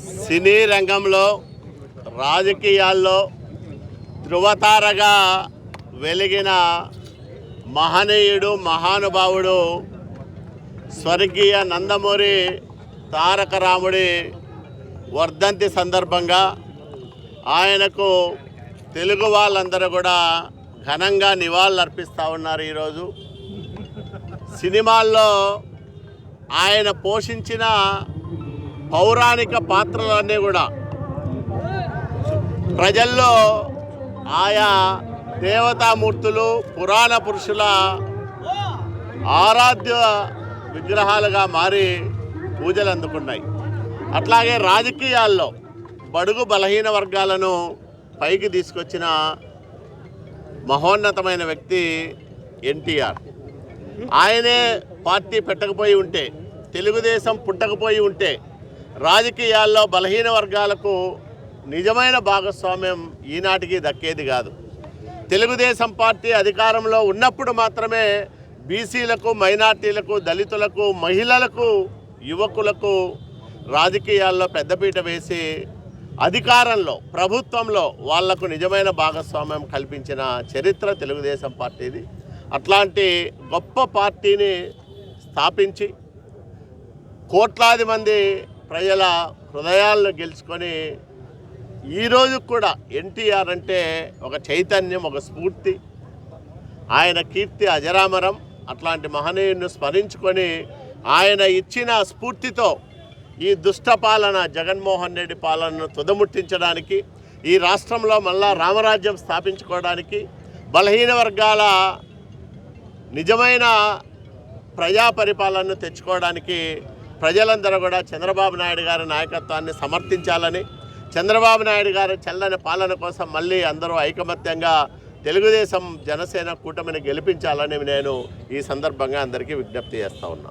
సినీ రంగంలో రాజకీయాల్లో ధృవతారగా వెలిగిన మహనీయుడు మహానుభావుడు స్వర్గీయ నందమూరి తారక రాముడి వర్ధంతి సందర్భంగా ఆయనకు తెలుగు వాళ్ళందరూ కూడా ఘనంగా నివాళులు అర్పిస్తూ ఉన్నారు ఈరోజు. సినిమాల్లో ఆయన పోషించిన పౌరాణిక పాత్రలన్నీ కూడా. ప్రజల్లో ఆయా దేవతామూర్తులు పురాణ పురుషుల ఆరాధ్య విగ్రహాలుగా మారి పూజలు అందుకున్నాయి. అట్లాగే రాజకీయాల్లో బడుగు బలహీన వర్గాలను పైకి తీసుకొచ్చిన మహోన్నతమైన వ్యక్తి ఎన్టీఆర్. ఆయనే పార్టీ పెట్టకపోయి ఉంటే తెలుగుదేశం పుట్టకపోయి ఉంటే రాజకీయాల్లో బలహీన వర్గాలకు నిజమైన భాగస్వామ్యం ఈనాటికి దక్కేది కాదు. తెలుగుదేశం పార్టీ అధికారంలో ఉన్నప్పుడు మాత్రమే బీసీలకు మైనార్టీలకు దళితులకు మహిళలకు యువకులకు రాజకీయాల్లో పెద్దపీట వేసి అధికారంలో ప్రభుత్వంలో వాళ్ళకు నిజమైన భాగస్వామ్యం కల్పించిన చరిత్ర తెలుగుదేశం పార్టీది. అట్లాంటి గొప్ప పార్టీని స్థాపించి కోట్లాది మంది ప్రజల హృదయాలను గెలుచుకొని ఈరోజు కూడా ఎన్టీఆర్ అంటే ఒక చైతన్యం ఒక స్ఫూర్తి. ఆయన కీర్తి అజరామరం అట్లాంటి మహనీయుని స్మరించుకొని ఆయన ఇచ్చిన స్ఫూర్తితో ఈ దుష్ట పాలన జగన్మోహన్ రెడ్డి పాలనను తుదముట్టించడానికి ఈ రాష్ట్రంలో మళ్ళా రామరాజ్యం స్థాపించుకోవడానికి బలహీన వర్గాల నిజమైన ప్రజా పరిపాలనను తెచ్చుకోవడానికి ప్రజలందరూ కూడా చంద్రబాబు నాయుడు గారి నాయకత్వాన్ని సమర్థించాలని చంద్రబాబు నాయుడు గారి చల్లని పాలన కోసం మళ్ళీ అందరూ ఐకమత్యంగా తెలుగుదేశం జనసేన కూటమిని గెలిపించాలని నేను ఈ సందర్భంగా అందరికీ విజ్ఞప్తి చేస్తా ఉన్నా.